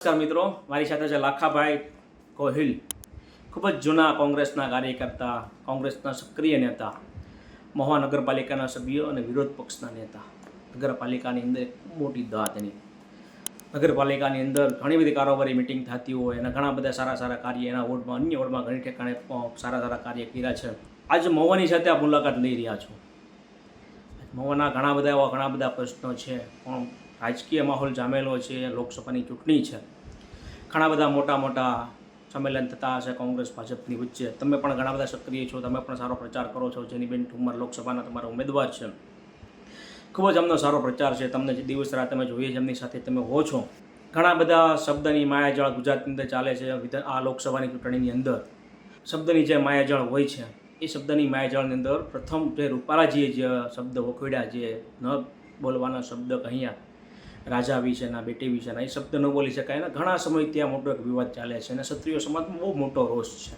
નમસ્કાર મિત્રો, મારી સાથે છે લાખાભાઈ કોહિલ. ખૂબ જ જૂના કોંગ્રેસના કાર્યકર્તા, કોંગ્રેસના સક્રિય નેતા મહુવા નગરપાલિકાના સભ્યો અને વિરોધ પક્ષના નેતા. નગરપાલિકાની અંદર મોટી દાત એની. નગરપાલિકાની અંદર ઘણી બધી કારોબારી મિટિંગ થતી હોય અને ઘણા બધા સારા સારા કાર્ય, એના વોર્ડમાં, અન્ય વોર્ડમાં ઘણી ઠેકાણે સારા સારા કાર્ય કર્યા છે. આજે મહુવાની સાથે આ મુલાકાત લઈ રહ્યા છો. મહુવાના ઘણા બધા એવા ઘણા બધા પ્રશ્નો છે, પણ રાજકીય માહોલ જામેલો છે, લોકસભાની ચૂંટણી છે. ઘણા બધા મોટા મોટા સંમેલન થતા હશે કોંગ્રેસ, ભાજપની વચ્ચે. તમે પણ ઘણા બધા સક્રિય છો, તમે પણ સારો પ્રચાર કરો છો. જેની બેન ઠુમર લોકસભાના તમારા ઉમેદવાર છે. ખૂબ જ અમનો સારો પ્રચાર છે. તમને જે દિવસ રાત તમે જોઈએ છે, એમની સાથે તમે હો છો. ઘણા બધા શબ્દની માયાજળ ગુજરાતની અંદર ચાલે છે આ લોકસભાની ચૂંટણીની અંદર. શબ્દની જે માયાજળ હોય છે, એ શબ્દની માયાજળની અંદર પ્રથમ જે રૂપાલાજીએ જે શબ્દ વખોડ્યા, જે ન બોલવાના શબ્દ કહ્યા રાજા વિશેના, બેટી વિશેના, એ શબ્દ ન બોલી શકાય. અને ઘણા સમય ત્યાં મોટો એક વિવાદ ચાલે છે અને ક્ષત્રિય સમાજમાં બહુ મોટો રોષ છે.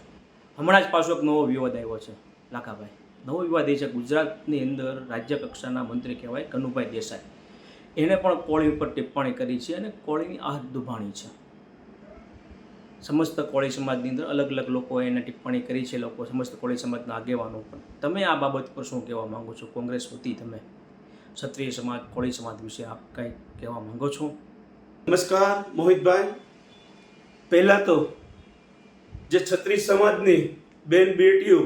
હમણાં જ પાછો એક નવો વિવાદ આવ્યો છે, લાખાભાઈ. નવો વિવાદ એ છે, ગુજરાતની અંદર રાજ્ય કક્ષાના મંત્રી કહેવાય કનુભાઈ દેસાઈ. એણે પણ કોળી ઉપર ટિપ્પણી કરી છે અને કોળીની આહત દુભાણી છે. સમસ્ત કોળી સમાજની અંદર અલગ અલગ લોકોએ એને ટિપ્પણી કરી છે, લોકો સમસ્ત કોળી સમાજના આગેવાનો પણ. તમે આ બાબત પર શું કહેવા માંગો છો? કોંગ્રેસ વતી તમે? ક્ષત્રિય સમાજ, કોળી સમાજ વિશે આપ કંઈ કહેવા માંગો છો? નમસ્કાર, મોહિતભાઈ. પહેલાં તો જે ક્ષત્રિય સમાજની બેન બેટીઓ,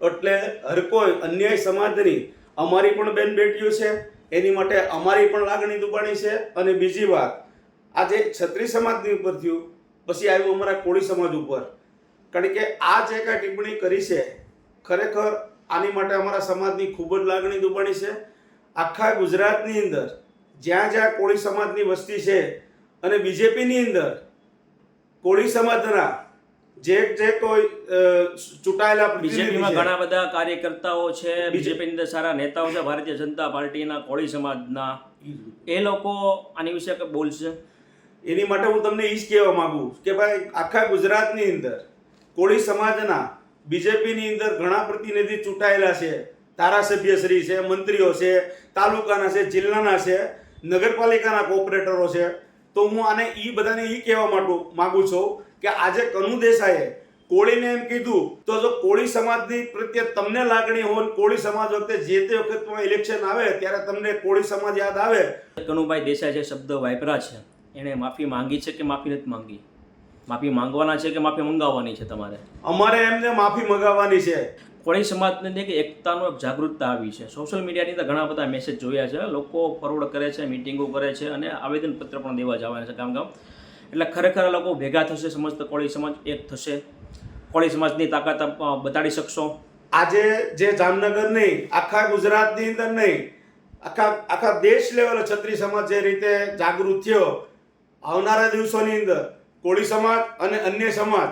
એટલે હર કોઈ અન્યાય સમાજની અમારી પણ બેન બેટીઓ છે, એની માટે અમારી પણ લાગણી દુબાણી છે. અને બીજી વાત આજે ક્ષત્રિય સમાજની ઉપર થયું, પછી આવ્યું અમારા કોળી સમાજ ઉપર. કારણ કે આ જે કાંઈ ટિપ્પણી કરી છે, ખરેખર આની માટે અમારા સમાજની ખૂબ જ લાગણી દુબાણી છે. આખા ગુજરાતની અંદર જ્યાં જ્યાં કોળી સમાજની વસ્તી છે અને બીજેપીની અંદર કોળી સમાજના જે જે કોઈ ચૂંટાયેલા બીજેપીમાં ઘણા બધા કાર્યકર્તાઓ છે બીજેપીની અંદર સારા નેતાઓ છે ભારતીય જનતા પાર્ટીના કોળી સમાજના. એ લોકો આની વિશે બોલશે? એની માટે હું તમને એ જ કહેવા માગું કે ભાઈ આખા ગુજરાતની અંદર કોળી સમાજના બીજેપીની અંદર ઘણા પ્રતિનિધિ ચૂંટાયેલા છે. ધારાસભ્યશ્રી છે મંત્રીઓ છે તાલુકાના છે જિલ્લાના છે નગરપાલિકાના કોઓપરેટરો છે. તો હું આને એ બધાને એ કહેવા માટે માગું છું કે આજે કનુ દેસાઈએ કોળીને એમ કીધું તો જો કોળી સમાજની પ્રત્યે તમને લાગણી હોય કોળી સમાજ વખતે જે તે વખતમાં ઇલેક્શન આવે ત્યારે તમને કોળી સમાજ યાદ આવે. કનુભાઈ દેસાઈ જે શબ્દ વાપરા છે એણે માફી માંગી છે કે માફી નથી માંગી? માફી માંગવાના છે કે માફી મંગાવવાની છે તમારે? અમારે એમને માફી મંગાવવાની છે. કોળી સમાજને અંદર એકતાનો એક જાગૃતતા આવી છે. સોશિયલ મીડિયાની અંદર ઘણા બધા મેસેજ જોયા છે. લોકો ફોરવર્ડ કરે છે મિટિંગો કરે છે અને આવેદનપત્ર પણ દેવા જવાના છે ગામ ગામ. એટલે ખરેખર લોકો ભેગા થશે, સમસ્ત કોળી સમાજ એક થશે. કોળી સમાજની તાકાત બતાડી શકશો. આજે જે જામનગર નહીં, આખા ગુજરાતની અંદર નહીં, આખા આખા દેશ લેવલે છત્રી સમાજ જે રીતે જાગૃત થયો, આવનારા દિવસોની અંદર કોળી સમાજ અને અન્ય સમાજ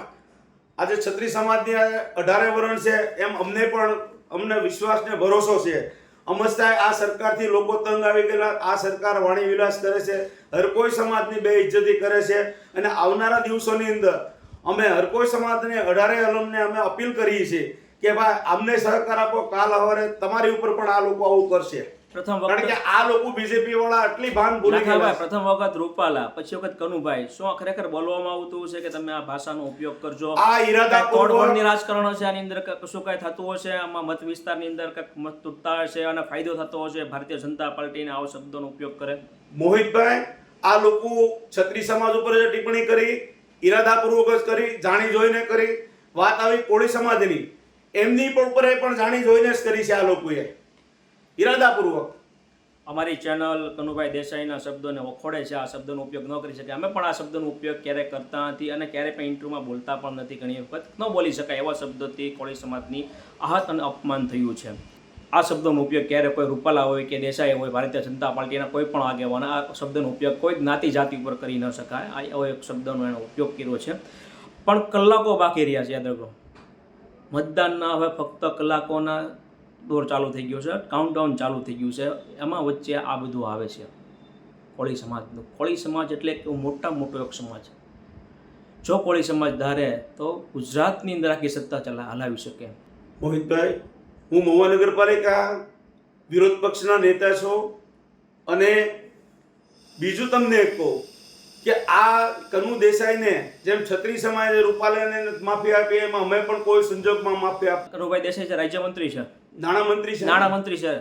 આજે છત્રી સમાજની અઢારે વરણ છે એમ અમને પણ અમને વિશ્વાસ ને ભરોસો છે. અમસ્તા આ સરકારથી લોકો તંગ આવી ગયેલા, આ સરકાર વાણી વિલાસ કરે છે, હર કોઈ સમાજની બે ઇજ્જતી કરે છે અને આવનારા દિવસોની અંદર અમે હર કોઈ સમાજને અઢારે અલમને અમે અપીલ કરીએ છીએ કે ભાઈ, અમને સહકાર આપો, કાલ હવારે તમારી ઉપર પણ આ લોકો આવું કરશે. પ્રથમ કારણ વખત કે આ લોકો બીજેપી વાળા આટલી ભાન ભૂલી ગયા પ્રથમ વખત રૂપાલા પછી વખત કનુભાઈ. શું ખરેખર બોલવામાં આવતું હશે કે તમે આ ભાષાનો ઉપયોગ કરજો? આ ઈરાદા તોડફોડની રાજકારણ હશે આની અંદર કશું કાંઈ થતું હશે? આમાં મત વિસ્તારની અંદર કંઈક મત તૂટતા હશે? અને ફાયદો થતો હશે? ભારતીય જનતા પાર્ટીને આવો શબ્દોનો ઉપયોગ કરે? મોહિતભાઈ આ લોકો છત્રી સમાજ ઉપર જે ટિપ્પણી કરી ઈરાદાપૂર્વક જ કરી જાણી જોઈને કરી. વાત આવી કોળી સમાજની. એમની ઉપર પણ જાણી જોઈને જ કરી છે આ લોકોએ. ઈરાદાપૂર્વક. અમારી ચેનલ કનુભાઈ દેસાઈના શબ્દોને વખોડે છે. આ શબ્દનો ઉપયોગ ન કરી શકે અમે પણ આ શબ્દનો ઉપયોગ ક્યારેય કરતા નથી અને ક્યારેય પણ ઇન્ટરવ્યુમાં બોલતા પણ નથી. ઘણી વખત ન બોલી શકાય એવા શબ્દોથી કોળી સમાજની આહત અને અપમાન થયું છે. આ શબ્દોનો ઉપયોગ ક્યારે કોઈ રૂપાલા હોય કે દેસાઈ હોય, ભારતીય જનતા પાર્ટીના કોઈ પણ આગેવાન, આ શબ્દનો ઉપયોગ કોઈ જ્ઞાતિ જાતિ ઉપર કરી ન શકાય. આ એવો એક શબ્દનો એનો ઉપયોગ કર્યો છે. પણ કલાકો બાકી રહ્યા છે, યાદ રાખો. મતદાનના હવે ફક્ત કલાકોના દોર ચાલુ થઈ ગયો છે કાઉન્ટડાઉન ચાલુ થઈ ગયું છે. એમાં વચ્ચે આ બધું આવે છે. કોળી સમાજનું કોળી સમાજ એટલે એક મોટા મોટો એક સમાજ. જો કોળી સમાજ ધારે તો ગુજરાતની અંદર આખી સત્તા ચલા હલાવી શકે. મોહિતભાઈ હું મહુવા નગરપાલિકા વિરોધ પક્ષના નેતા છું અને બીજું તમને એક કહું કે આ કનુ દેસાઈને જેમ છત્રી સમાજે રૂપાલાને માફી આપી એમાં અમે પણ કોઈ સંજોગમાં માફી આપ કનુભાઈ દેસાઈ છે રાજ્યમંત્રી છે. નાણામંત્રી છે નાણામંત્રી છે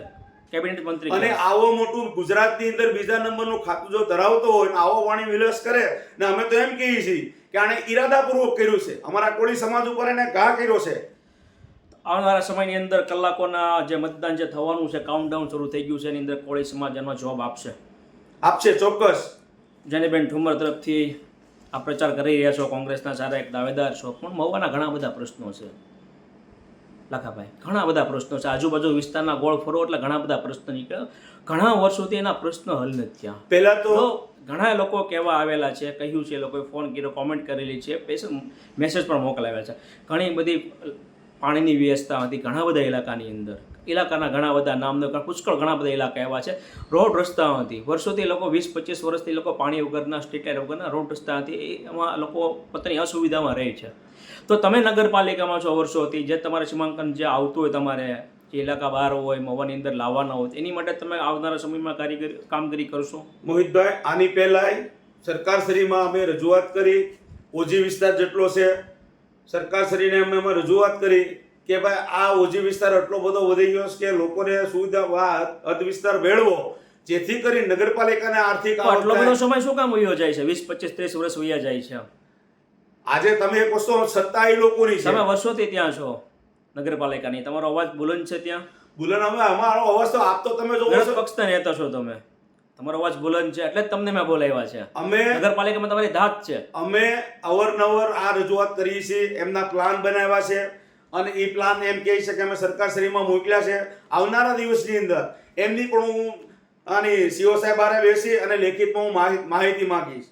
કેબિનેટ મંત્રી અને આવો મોટું ગુજરાતની અંદર બીજા નંબરનું ખાતું જો ધરાવતો હોય ને આવો વાણી વિલાસ કરે ને અમે તો એમ કહીએ છીએ કે આણે ઈરાદાપૂર્વક કર્યું છે. અમારા કોળી સમાજ ઉપર એને ઘા કર્યો છે. આવનારા સમયની અંદર કલાકોના જે મતદાન જે થવાનું છે કાઉન્ટડાઉન શરૂ થઈ ગયું છે એની અંદર કોળી સમાજ એનો જવાબ આપશે. આપશે ચોક્કસ. જેનીબેન ઠુમર તરફથી આ પ્રચાર કરી રહ્યા છો કોંગ્રેસના સારા એક દાવેદાર છો પણ મહુવાના ઘણા બધા પ્રશ્નો છે. લાખાભાઈ. ઘણા બધા પ્રશ્નો છે. આજુબાજુ વિસ્તારના ગોળ ફરો એટલે ઘણા બધા પ્રશ્નો નીકળ્યા. ઘણા વર્ષોથી એના પ્રશ્નો હલ નથી થયા. પહેલાં તો ઘણા લોકો કહેવા આવેલા છે કહ્યું છે લોકોએ ફોન કર્યો કોમેન્ટ કરેલી છે મેસેજ પણ મોકલાવ્યા છે. ઘણી બધી પાણીની વ્યવસ્થા હતી ઘણા બધા ઇલાકાની અંદર. ઇલાકાના ઘણા બધા નામનો પુષ્કળ ઘણા બધા ઇલાકા એવા છે. રોડ રસ્તા હતી. વર્ષોથી લોકો વીસ પચીસ વર્ષથી લોકો પાણી વગરના સ્ટ્રીટ લાઇટ વગરના રોડ રસ્તા હતી. એમાં લોકો પોતાની અસુવિધામાં રહે છે. તો તમે નગરપાલિકામાં છો વર્ષોથી જે તમારે સીમાંકન જે આવતું હોય તમારે, જે ઇલાકા બહાર હોય, મવાની અંદર લાવવાના હોય, એની માટે તમે આવનારા સમયમાં કારીગરી, કામગીરી કરશો? મોહિતભાઈ, આની પહેલાંય સરકારશ્રીમાં અમે રજૂઆત કરી. ઓજી વિસ્તાર જેટલો છે સરકારશ્રીને અમે એમાં રજૂઆત કરી. કે ભાઈ આ ઓજી વિસ્તાર એટલો બધો વધી ગયો છે કે લોકોને સુવિધા વા વિસ્તાર મેળવો જેથી કરી નગરપાલિકાને આર્થિક આટલો બધો સમય શું કામ વયો જાય છે? વીસ પચીસ ત્રીસ વર્ષ વયા જાય છે આજે તમે એક વસ્તુ સત્તા એ લોકોની તમે વર્ષોથી ત્યાં છો નગરપાલિકાની. તમારો અવાજ બુલંદ છે ત્યાં? બુલંદ અમે અમારો અવાજ તો આપતો તમે જો પક્ષના નેતા છો તમે. તમારો અવાજ બુલંદ છે એટલે તમને મેં બોલાવ્યા છે. અમે નગરપાલિકામાં તમારી ધાત છે. અમે અવરનવર આ રજૂઆત કરી છે એમના પ્લાન બનાવ્યા છે. અને એ પ્લાન એમ કહે છે કે અમે સરકારશ્રીમાં મોકલ્યા છે. આવનારા દિવસની અંદર એમની પણ હું આની સીઓ સાહેબ હારે બેસી અને લેખિતમાં હું માહિ- માહિતી માગીશ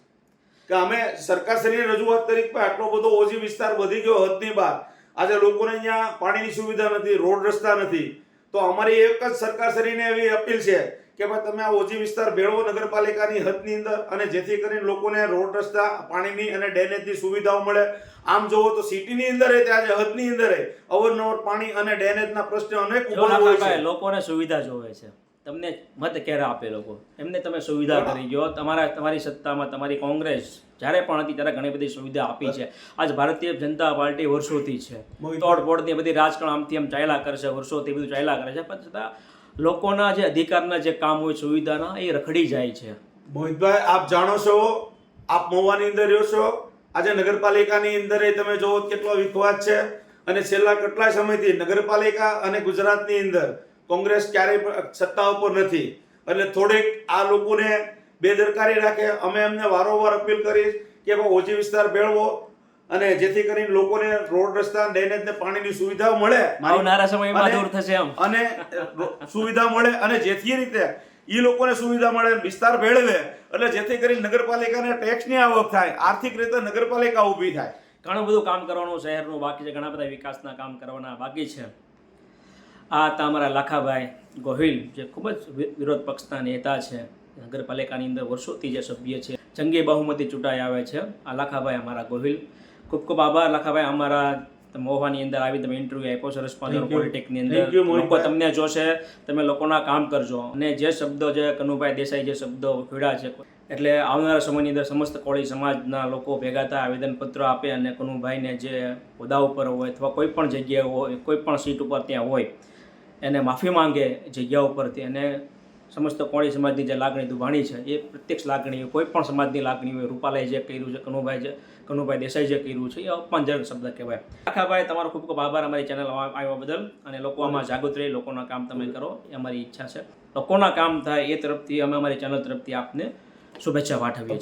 કે અમે સરકારશ્રીની રજૂઆત કરી કે આટલો બધો ઓછી વિસ્તાર વધી ગયો હદની બહાર આજે લોકોને અહીંયા પાણીની સુવિધા નથી, રોડ રસ્તા નથી. તો અમારી એક જ સરકારશ્રીને એવી અપીલ છે કે ભાઈ તમે આ ઓછી વિસ્તાર ભેળવો નગરપાલિકાની હદની અંદર અને જેથી કરીને લોકોને રોડ રસ્તા પાણીની અને ડ્રેનેજની સુવિધાઓ મળે. આમ જોવો તો સિટીની અંદર ત્યાં હદની અંદર અવરનવર પાણી અને ડ્રેનેજના પ્રશ્નો અનેક ઊભા છે. લોકોને સુવિધા જોવે છે. તમને મત ક્યારે આપે લોકો. એમને તમે સુવિધા કરી ગયો. તમારા તમારી સત્તામાં તમારી કોંગ્રેસ જ્યારે પણ હતી ત્યારે ઘણી બધી સુવિધા આપી છે. આજ ભારતીય જનતા પાર્ટી વર્ષોથી છે. તોડફોડની બધી રાજકારણ આમથી આમ ચાલ્યા કરશે વર્ષોથી બધું ચાલ્યા કરે છે. પણ છતાં લોકોના જે અધિકારના જે કામ હોય, સુવિધાના, એ રખડી જાય છે. મોહિતભાઈ, આપ જાણો છો, આપ મોવાની અંદર રહ્યો છો. આજે નગરપાલિકાની અંદર તમે જોવો કેટલો વિખવાદ છે. અને છેલ્લા કેટલા સમયથી નગરપાલિકા અને ગુજરાતની અંદર કોંગ્રેસ ક્યારેય પણ સત્તા ઉપર નથી. એટલે થોડીક આ લોકોને બેદરકારી રાખે. અમે એમને વારંવાર અપીલ કરી કે ઓછી વિસ્તાર મેળવો અને જેથી કરીને લોકોને રોડ રસ્તા ડ્રેનેજ ને પાણીની સુવિધાઓ મળે. આવનારા સમયમાં દૂર થશે એમ અને સુવિધા મળે અને જેથી રીતે એ લોકોને સુવિધા મળે વિસ્તાર ભેળવે એટલે જેથી કરી નગરપાલિકાને ટેક્સની આવક થાય આર્થિક રીતે નગરપાલિકા ઊભી થાય. ઘણું બધું કામ કરવાનું શહેરનું બાકી છે ઘણા બધા વિકાસના કામ કરવાના બાકી છે. આ હતા અમારા લાખાભાઈ ગોહિલ જે ખૂબ જ વિરોધ પક્ષના નેતા છે. નગરપાલિકાની અંદર વર્ષોથી જે સભ્ય છે જંગી બહુમતી ચૂંટાઈ આવે છે. આ લાખાભાઈ અમારા ગોહિલ. ખૂબ ખૂબ આભાર લખાભાઈ. અમારા મોવાની અંદર આવી તમે ઇન્ટરવ્યુ આપ્યો છે you. પોલિટિકની અંદર. લોકો તમને જોશે તમે લોકોના કામ કરજો. અને જે શબ્દો જે કનુભાઈ દેસાઈ જે શબ્દો ખીડા છે એટલે આવનારા સમયની અંદર સમસ્ત કોળી સમાજના લોકો ભેગા થાય આવેદનપત્ર આપે અને કનુભાઈને જે હોદ્દા ઉપર હોય અથવા કોઈ પણ જગ્યાએ હોય કોઈ પણ સીટ ઉપર ત્યાં હોય એને માફી માંગે જગ્યા ઉપરથી અને સમસ્ત કોળી સમાજની જે લાગણી દુભાણી છે, એ પ્રત્યક્ષ લાગણી કોઈ પણ સમાજની લાગણી હોય રૂપાલાએ જે કર્યું છે, કનુભાઈ જે, કનુભાઈ દેસાઈ જે કર્યું છે, એ અપમાનજનક શબ્દ કહેવાય. આખાભાઈ, તમારો ખૂબ ખૂબ આભાર અમારી ચેનલ આવ્યા બદલ અને લોકો આમાં જાગૃત રહી, લોકોના કામ તમે કરો, એ અમારી ઈચ્છા છે. લોકોના કામ થાય એ તરફથી અમે અમારી ચેનલ તરફથી આપને શુભેચ્છા પાઠવીએ છીએ.